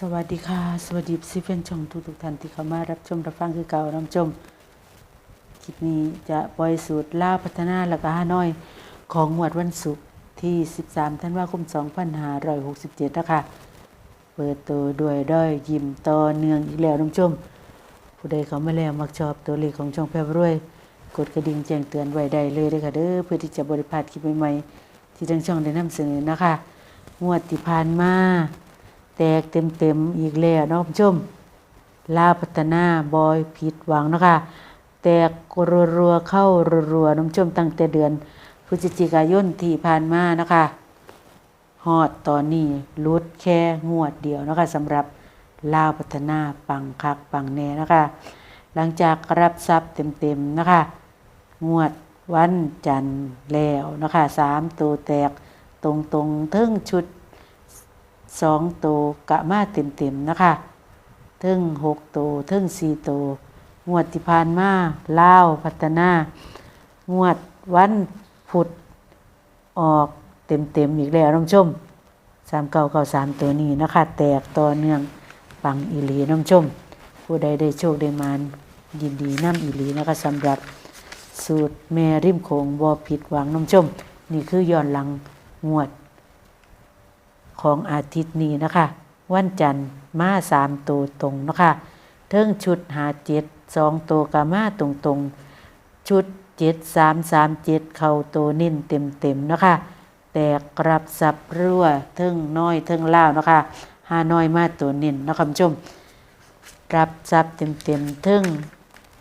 สวัสดีค่ะ สวัสดีซิเฟนชงทุกทุกท่านที่เข้ามารับชมรับฟังคือเก่ารับชมคลิปนี้จะปล่อยสูตรล่าพัฒนาละก็ฮานอย ของงวดวันศุกร์ที่ 13ธันวาคม2567นะคะเปิดตัวด้วยด้อยยิ้มต่อเนื่องอีกแล้วน้ำชม ผู้ใดเขามาแล้วมักชอบตัวเลขของช่องแพรรวย กดกระดิ่งแจ้งเตือนไว้ได้เลยเด้อค่ะเด้อเพื่อที่จะบริพาดคลิปใหม่ๆที่ทางช่องได้นำเสนอนะคะงวดที่ผ่านมา แตกเต็มๆอีกแล้วเนาะคุณผู้ชม ลาพัฒนาบอยผิดหวังนะคะแตกรัวๆเข้ารัวๆน้องชมตั้งแต่เดือนพฤศจิกายนที่ผ่านมานะคะฮอดตอนนี้ลุดแค่งวดเดียวนะคะสำหรับลาวพัฒนาปังคักปังแน่นะคะ หลังจากรับทรัพย์เต็มๆนะคะ งวดวันจันทร์แล้วนะคะสามตัวแตกตรงๆทึ่งชุด สองตัวกะมาเต็มๆนะคะถึงหกโตวถึงสี่โตวงวดที่ผ่านมาลาวพัฒนางวดวันพุธออกเต็มๆอีกแล้วน้องชมสามเก้าเก้าสามตัวนี้นะคะ แตกต่อเนื่องปังอีหลีน้องชม ผู้ใดได้โชคได้มานยินดีน้ำอีหลีนะคะสำหรับสูตรแม่ริมโขงบ่ผิดหวังน้องชม นี่คือย้อนหลังงวด ของอาทิตย์นี้นะคะ วันจันทร์มาสามตัวตรงนะคะเทิงชุดหาเจ็ดสองตัวกามาตรงตรงๆชุดเจ็ดสามสามเจ็ดเข่าตัวนิ่นเต็มเต็มๆนะคะ แตกกรับสับรั่วเทิงน้อยเทิงล่าวนะคะหาน้อยมาตัวนิ่นนะคะผู้ชมรับทรัพย์เต็มเต็มๆเทิง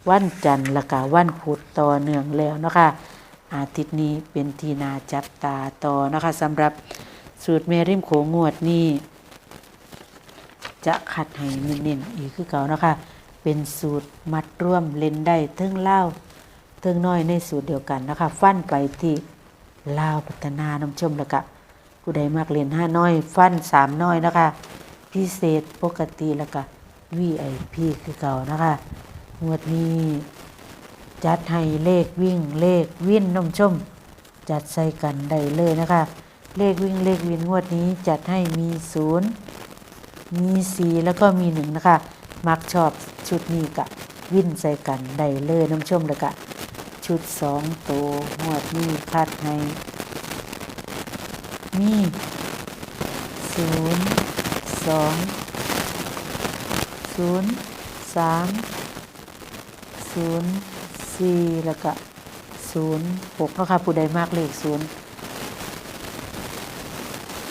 วันจันทร์ละกะวันพุธต่อเนื่องแล้วนะคะ อาทิตย์นี้เป็นทีนาจับตาต่อนะคะสำหรับ สูตรเมริมโขงงวดนี้จะขัดให้เน้นๆอีกคือเก่านะคะ เป็นสูตรมัดร่วมเล่นได้เทิงเล่าวเทิงน้อยในสูตรเดียวกันนะคะ ฟันไปที่ลาวพัฒนาน้ำชมแล้วก็ผู้ใดมากเรียนห้าน้อย ฟันสามน้อยนะคะ พิเศษปกติแล้วก็ VIP คือเก่านะคะงวดนี้จัดให้เลขวิ่งเลขวิ่นน้ำชม จัดใส่กันได้เลยนะคะ เลขวิ่งเลขวินงวดนี้จัดให้มีศูนย์มีสีแล้วก็มีหนึ่งนะคะ มักชอบชุดนี้กะวิ่นใส่กันได้เลยน้ำชมแล้วกะ ชุดสองตัวหวดนี้คัดให้มีศูนย์สองศูนย์สามศูนย์สี่แล้วก็ศูนย์หกนะคะผู้ใดมากเลขศูนย์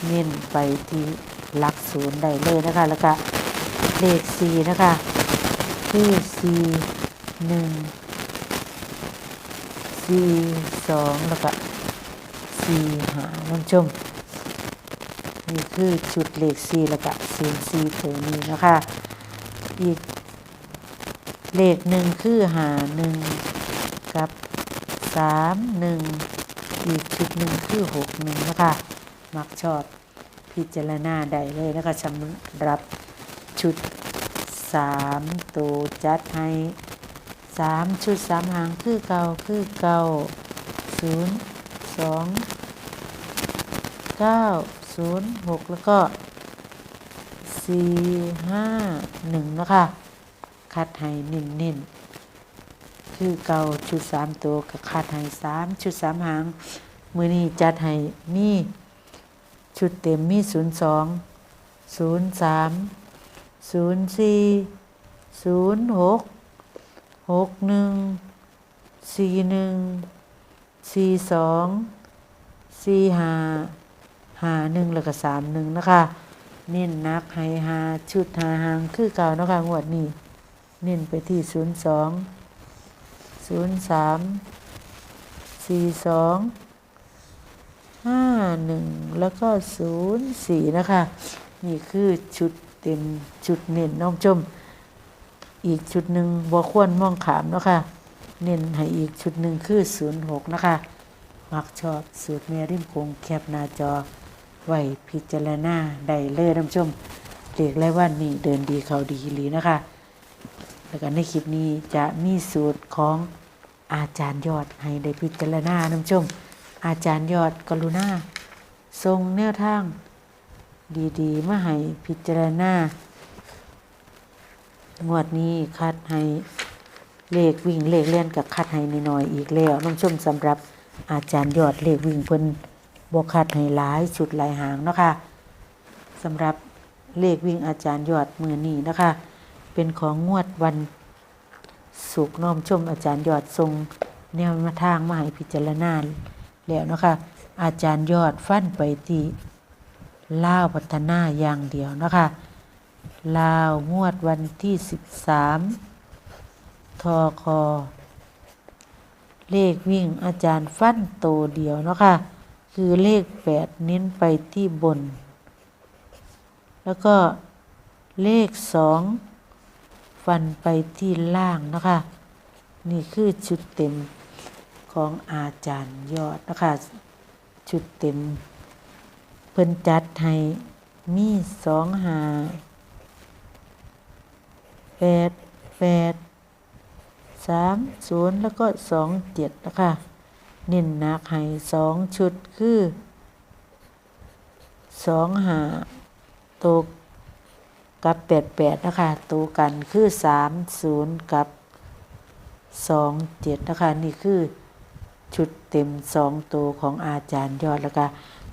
เน้นไปที่หลักศูนย์ได้เลยนะคะ แล้วก็เลขสี่นะคะคือสี่หนึ่งสี่สองแล้วก็สี่หาน้องชมนี่คือจุดเลขสี่แล้วก็เสียงสี่ตัวนี้นะคะอีกเลขหนึ่งคือหาหนึ่งกับสามหนึ่งอีกชุดหนึ่งคือหกหนึ่งนะคะ มักชอบพิจารณาได้เลยนะคะสำหรับชุดสามตัวจัดให้สามชุดสามหางคือเก่าคือเก่าศูนย์สองเก้าศูนย์หกแล้วก็สี่ห้าหนึ่งนะคะ คัดให้เน้นๆ คือเก่าชุดสามตัวกับคัดให้สามชุดสามหาง มือนี้จัดให้มี ชุดเต็มมี 0 2 0 3 0 4 0 6 6 1 4 1 4 2 4 5 5 1 แล้วก็ 3 1 นะคะ เน้นนักให้หาชุดหาหางคือเก่านะคะงวดนี้ เน้นไปที่ 0 2 0 3 4 2 ห้าหนึ่งแล้วก็ศูนย์สี่นะคะ นี่คือชุดเต็มชุดเน้นน้องชม อีกชุดหนึ่งบ่ควรม่องขามนะคะเน้นให้อีกชุดหนึ่งคือศูนย์หกนะคะมักชอบสูตรแมริมคงแคบหน้าจอไวพิจารณาได้เลยน้องชมเด็กและวันนี้เดินดีเขาดีอีหลีนะคะ แล้วก็ในคลิปนี้จะมีสูตรของอาจารย์ยอดให้ได้พิจารณาน้ำชม อาจารย์ยอดกรุณาทรงแนวทาง ดีๆ มาให้พิจารณางวดนี้คัดให้เลขวิ่งเลขเล่นกับคัดให้น้อยๆอีกแล้วน้องชมสำหรับอาจารย์ยอดเลขวิ่งเพิ่นบ่คัดให้หลายชุดหลายหางเนาะค่ะสำหรับเลขวิ่งอาจารย์ยอดมือนี้นะคะ เป็นของงวดวันสุกน้อมชมอาจารย์ยอดทรงแนวมาทางมาให้พิจารณา แล้วนะคะอาจารย์ยอดฟันไปที่ล่าวพัฒนาอย่างเดียวนะคะลาวงวดวันที่ 13ทอคอเลขวิ่งอาจารย์ฟันโตเดียวนะคะคือเลข 8 เน้นไปที่บน แล้วก็เลข 2 ฟันไปที่ล่างนะคะ นี่คือชุดเต็ม ของอาจารย์ยอดนะคะชุดเต็ม เพิ่นจัดให้มีสองหาแปดแปดสามศูนย์แล้วก็สองเจ็ดนะคะเน้นหนักให้สองชุดคือสองหาตกกับแปดแปดนะคะตัวกันคือสามศูนย์กับสองเจ็ดนะคะนี่คือ ชุดเต็มสองตัวของอาจารย์ยอดแล้วก็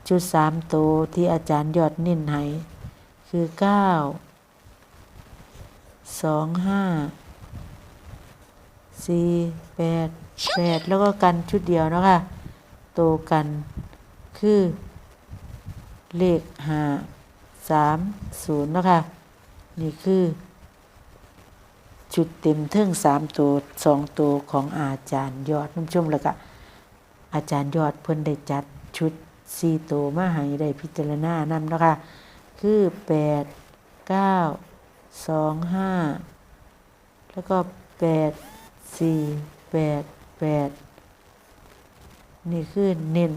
ชุดสามตัวที่อาจารย์ยอดเน้นให้คือเก้าสองห้าสี่แปดแปดแล้วก็กันชุดเดียวนะคะตัวกันคือ เลขห้าสามศูนย์นะคะนี่คือชุดเต็มเทิงสามตัวสองตัวของอาจารย์ยอดน้ำชมแล้วก็ อาจารย์ยอดเพิ่นได้จัดชุดสี่ตัวมาให้ได้พิจารณานำนะคะ คือแปดเก้าสองห้าแล้วก็แปดสี่แปดแปดนี่คือเน้น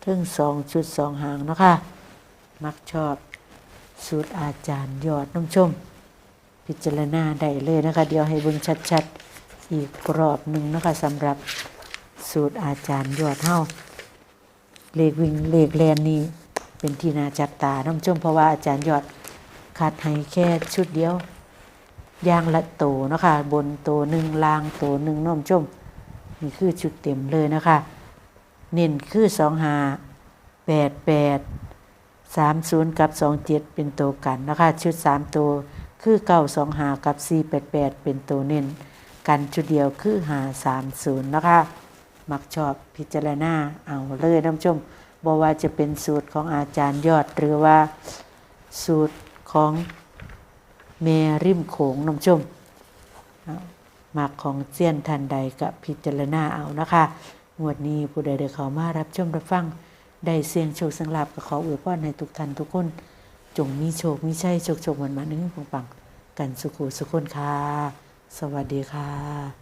เทิงสองชุดสองหางนะคะ มักชอบสูตรอาจารย์ยอดน้ำชม พิจารณาได้เลยนะคะ เดี๋ยวให้เบิ่งชัดๆ อีกรอบหนึ่งนะคะสำหรับ สูตรอาจารย์ยอดเฮาเลขวิ่งเลขแลนนี่เป็นที่น่าจับตาน้ำชมเพราะว่าอาจารย์ยอดขาดให้แค่ชุดเดียวยางละโตนะคะบนโตหนึ่งลางโตหนึ่งน้ำชมนี่คือชุดเต็มเลยนะคะเน้นคือสองหาแปดแปดสามศูนย์กับสองเจ็ดเป็นตัวกันนะคะชุดสามตัวคือเก้าสองหากับสี่แปดแปดเป็นตัวเน้นกันชุดเดียวคือหาสามศูนย์นะคะ มักชอบพิจารณาเอาเลยน้ำชมบอกว่าจะเป็นสูตรของอาจารย์ยอด หรือว่าสูตรของเมริมโขงน้ำชมมักของเจียนทันใดกับพิจารณาเอานะคะงวดนี้ผู้ใดได้เข้ามารับชมรับฟัง ได้เสียงโชคสังลาบก็ขออวยพรให้ทุกท่านทุกคน จงมีโชคมีชัยโชคโชคมันมาหนึ่งปังๆกันสุขุสุขคนค่ะ สวัสดีค่ะ